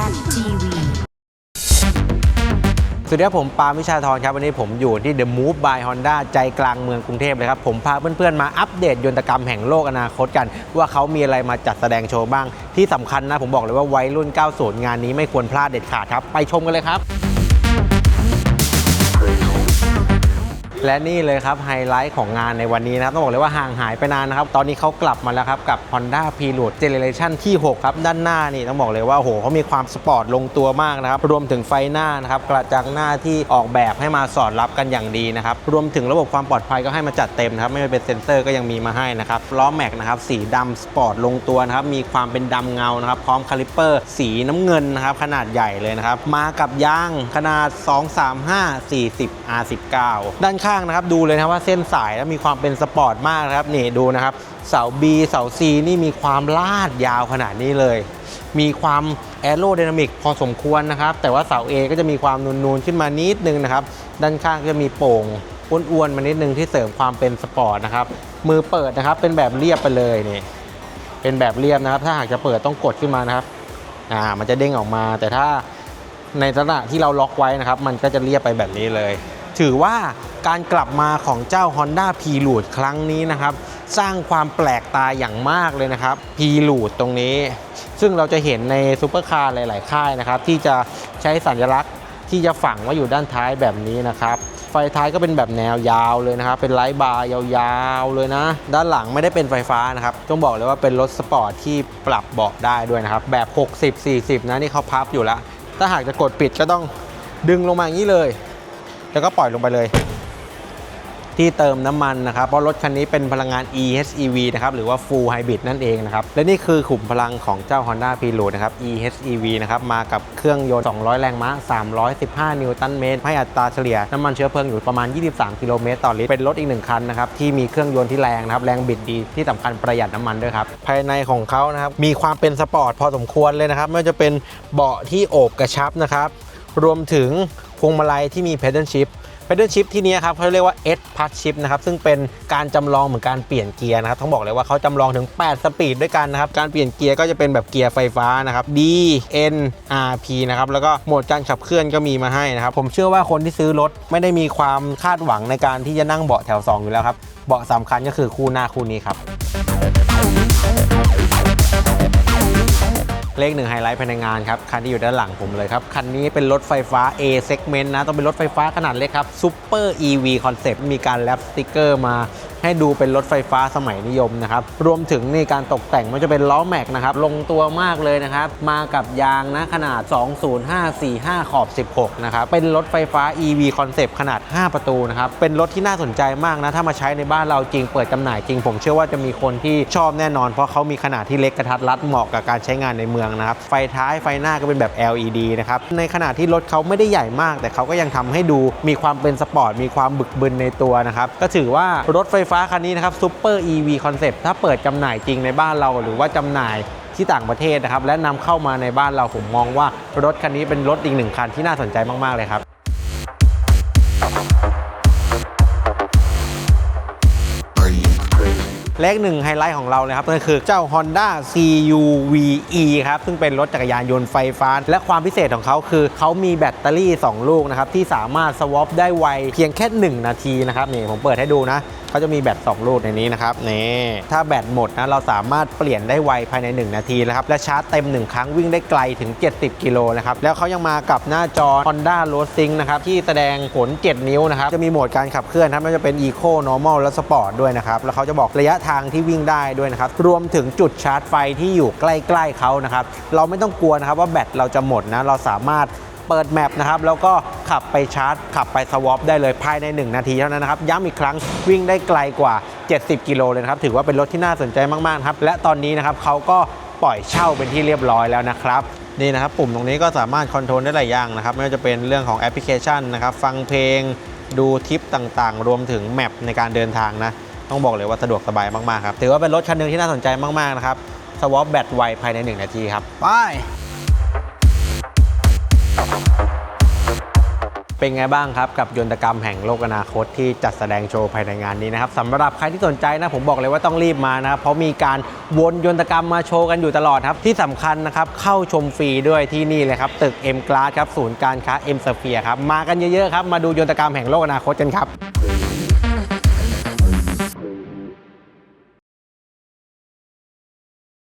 Zen TV สวัสดีครับผมปาล์มวิชาธรครับ วันนี้ผมอยู่ที่ The Move by Honda ใจกลางเมืองกรุงเทพเลยครับ ผมพาเพื่อนๆ มาอัปเดตยนตกรรมแห่งโลกอนาคตกัน ว่าเขามีอะไรมาจัดแสดงโชว์บ้าง ที่สำคัญนะ ผมบอกเลยว่าวัยรุ่น 90 งานนี้ไม่ควรพลาดเด็ดขาดครับ ไปชมกันเลยครับ และนี่เลยครับไฮไลท์ของงานในวันนี้นะครับต้องบอกเลยว่าห่างหายไปนานนะครับ ตอนนี้เขากลับมาแล้วครับกับ Honda p r e l u d e Generation ที่ 6 ครับ ด้านหน้านี่ต้องบอกเลยว่าโหเขามีความสปอร์ตลงตัวมากนะครับ รวมถึงไฟหน้านะครับกระจังหน้าที่ออกแบบให้มาสอดรับกันอย่างดีนะครับ รวมถึงระบบความปลอดภัยก็ให้มาจัดเต็มนะครับ ไม่ว่าเป็นเซ็นเซอร์ก็ยังมีมาให้นะครับล้อแม็กนะครับสีดำสปอร์ตลงตัวนะครับมีความเป็นดำเงานะครับพร้อมคาลิปเปอร์ สีน้ำเงินนะครับขนาดใหญ่เลยนะครับมากับยางขนาด 235 40 R19 ด้านข้างนะครับ ดูเลยนะว่าเส้นสายแล้วมีความเป็นสปอร์ตมากนะครับนี่ดูนะครับ เสา B เสา C นี่มีความลาดยาวขนาดนี้เลย มีความแอโร d y นามิกพอสมควรนะครับ แต่ว่าเสา A ก็จะมีความนูนๆขึ้นมานิดนึงนะครับ ด้านข้างก็จะมีโป่งอ้วนๆมานิดนึงที่เสริมความเป็นสปอร์ตนะครับ มือเปิดนะครับเป็นแบบเรียบไปเลยนี่เป็นแบบเรียบนะครับ ถ้าหากจะเปิดต้องกดขึ้นมานะครับอ่ามันจะเด้งออกมา แต่ถ้าในลักษณะที่เราล็อกไว้นะครับ มันก็จะเรียบไปแบบนี้เลย ถือว่าการกลับมาของเจ้า Honda p r e l u d e ครั้งนี้นะครับ สร้างความแปลกตาอย่างมากเลยนะครับ p r e l u d e ตรงนี้ ซึ่งเราจะเห็นในซูเปอร์คาร์หลาย ๆ ค่ายนะครับ ที่จะใช้สัญลักษณ์ที่จะฝังไว้อยู่ด้านท้ายแบบนี้นะครับ ไฟท้ายก็เป็นแบบแนวยาวเลยนะครับ เป็นไลท์บาร์ยาวๆเลยนะ ด้านหลังไม่ได้เป็นไฟฟ้านะครับ ต้องบอกเลยว่าเป็นรถสปอร์ตที่ปรับเบาะได้ด้วยนะครับ แบบ 60 40 นะนี่เขาพับอยู่แล้ว ถ้าหากจะกดปิดก็ต้องดึงลงมาอย่างนี้เลย แล้วก็ปล่อยลงไปเลย ที่เติมน้ำมันนะครับ เพราะรถคันนี้เป็นพลังงาน EHEV นะครับ หรือว่า Full Hybrid นั่นเองนะครับ และนี่คือขุมพลังของเจ้า Honda p r e l u d e นะครับ EHEV นะครับ มากับเครื่องยนต์ 200 แรงม้า 315 นิวตันเมตร ให้อัตราเฉลี่ยน้ำมันเชื้อเพลิงอยู่ประมาณ 23 กิโลเมตรต่อลิตร เป็นรถอีกหนึ่งคันนะครับ ที่มีเครื่องยนต์ที่แรงนะครับ แรงบิดดี ที่สำคัญประหยัดน้ำมันด้วยครับ ภายในของเขานะครับ มีความเป็นสปอร์ตพอสมควรเลยนะครับ ไม่ว่าจะเป็นเบาะที่โอบกระชับนะครับ รวมถึง พวงมาลัยที่มี pedal shift เพด a l shift ที่นี้ครับเขาเรียกว่า S Plus Shift นะครับซึ่งเป็นการจำลองเหมือนการเปลี่ยนเกียร์นะครับต้องบอกเลยว่าเขาจำลองถึง 8 สปีดด้วยกันนะครับการเปลี่ยนเกียร์ก็จะเป็นแบบเกียร์ไฟฟ้านะครับ D N R P นะครับแล้วก็โหมดการขับเคลื่อนก็มีมาให้นะครับผมเชื่อว่าคนที่ซื้อรถไม่ได้มีความคาดหวังในการที่จะนั่งเบาะแถว 2 อยู่แล้วครับเบาะสำคัญก็คือคู่หน้าคู่นี้ครับ เลขหนึ่งไฮไลท์ภายในงานครับ คันที่อยู่ด้านหลังผมเลยครับ คันนี้เป็นรถไฟฟ้า A segment นะ ต้องเป็นรถไฟฟ้าขนาดเล็กครับ Super EV Concept มีการแรปสติกเกอร์มาให้ดูเป็นรถไฟฟ้าสมัยนิยมนะครับ รวมถึงในการตกแต่งมันจะเป็นล้อแม็กนะครับ ลงตัวมากเลยนะครับ มากับยางนะขนาด 20545 ขอบ 16 นะครับ เป็นรถไฟฟ้า EV Concept ขนาด 5 ประตูนะครับ เป็นรถที่น่าสนใจมากนะ ถ้ามาใช้ในบ้านเราจริง เปิดจำหน่ายจริง ผมเชื่อว่าจะมีคนที่ชอบแน่นอน เพราะเขามีขนาดที่เล็กกระทัดรัดเหมาะกับการใช้งานในเมืองนะครับ ไฟท้ายไฟหน้าก็เป็นแบบ LED นะครับ ในขณะที่รถเขาไม่ได้ใหญ่มาก แต่เขาก็ยังทำให้ดูมีความเป็นสปอร์ต มีความบึกบึนในตัวนะครับ ก็ถือว่ารถไฟฟ้าคันนี้นะครับ Super EV Concept ถ้าเปิดจำหน่ายจริงในบ้านเรา หรือว่าจำหน่ายที่ต่างประเทศนะครับ และนำเข้ามาในบ้านเราผมมองว่ารถคันนี้เป็นรถอีกหนึ่งคันที่น่าสนใจมาก ๆ เลยครับเลขหนึ่งไฮไลท์ของเราเลยครับนั่นคือเจ้า Honda CUVe ครับ ซึ่งเป็นรถจักรยานยนต์ไฟฟ้า และความพิเศษของเขาคือ เขามีแบตเตอรี่ 2 ลูกนะครับ ที่สามารถสวอปได้ไวเพียงแค่ 1 นาทีนะครับ นี่ผมเปิดให้ดูนะ เขาจะมีแบต2ลูกในนี้นะครับนี่ถ้าแบตหมดนะเราสามารถเปลี่ยนได้ไวภายใน 1 นาทีนะครับและชาร์จเต็ม 1 ครั้งวิ่งได้ไกลถึง 70 กิโลนะครับแล้วเขายังมากับหน้าจอ Honda Road Sync นะครับที่แสดงผล 7 นิ้วนะครับจะมีโหมดการขับเคลื่อนครับไม่ว่าจะเป็น Eco Normal และ Sport ด้วยนะครับแล้วเขาจะบอกระยะทางที่วิ่งได้ด้วยนะครับรวมถึงจุดชาร์จไฟที่อยู่ใกล้ๆเขานะครับเราไม่ต้องกลัวนะครับว่าแบตเราจะหมดนะเราสามารถเปิดแมปนะครับแล้วก็ ขับไปชาร์จ ขับไปสวอปได้เลยภายใน 1 นาทีเท่านั้นนะครับ ย้ำอีกครั้งวิ่งได้ไกลกว่า 70 กิโลเลยนะครับ ถือว่าเป็นรถที่น่าสนใจมากๆครับ และตอนนี้นะครับเขาก็ปล่อยเช่าเป็นที่เรียบร้อยแล้วนะครับนี่นะครับปุ่มตรงนี้ก็สามารถคอนโทรลได้หลายอย่างนะครับไม่ว่าจะเป็นเรื่องของแอปพลิเคชันนะครับฟังเพลง ดูทิปต่างๆ รวมถึงแมปในการเดินทางนะต้องบอกเลยว่าสะดวกสบายมากๆครับถือว่าเป็นรถคันหนึงที่น่าสนใจมากๆนะครับสวอปแบตไวภายใน 1 นาทีครับไป เป็นไงบ้างครับกับยนตกรรมแห่งโลกอนาคตที่จัดแสดงโชว์ภายในงานนี้นะครับสำหรับใครที่สนใจนะผมบอกเลยว่าต้องรีบมานะเพราะมีการวนยนตกรรมมาโชว์กันอยู่ตลอดครับที่สำคัญนะครับเข้าชมฟรีด้วยที่นี่เลยครับตึก M Glass ครับศูนย์การค้า M Sphere ครับมากันเยอะๆครับมาดูยนตกรรมแห่งโลกอนาคตกันครับ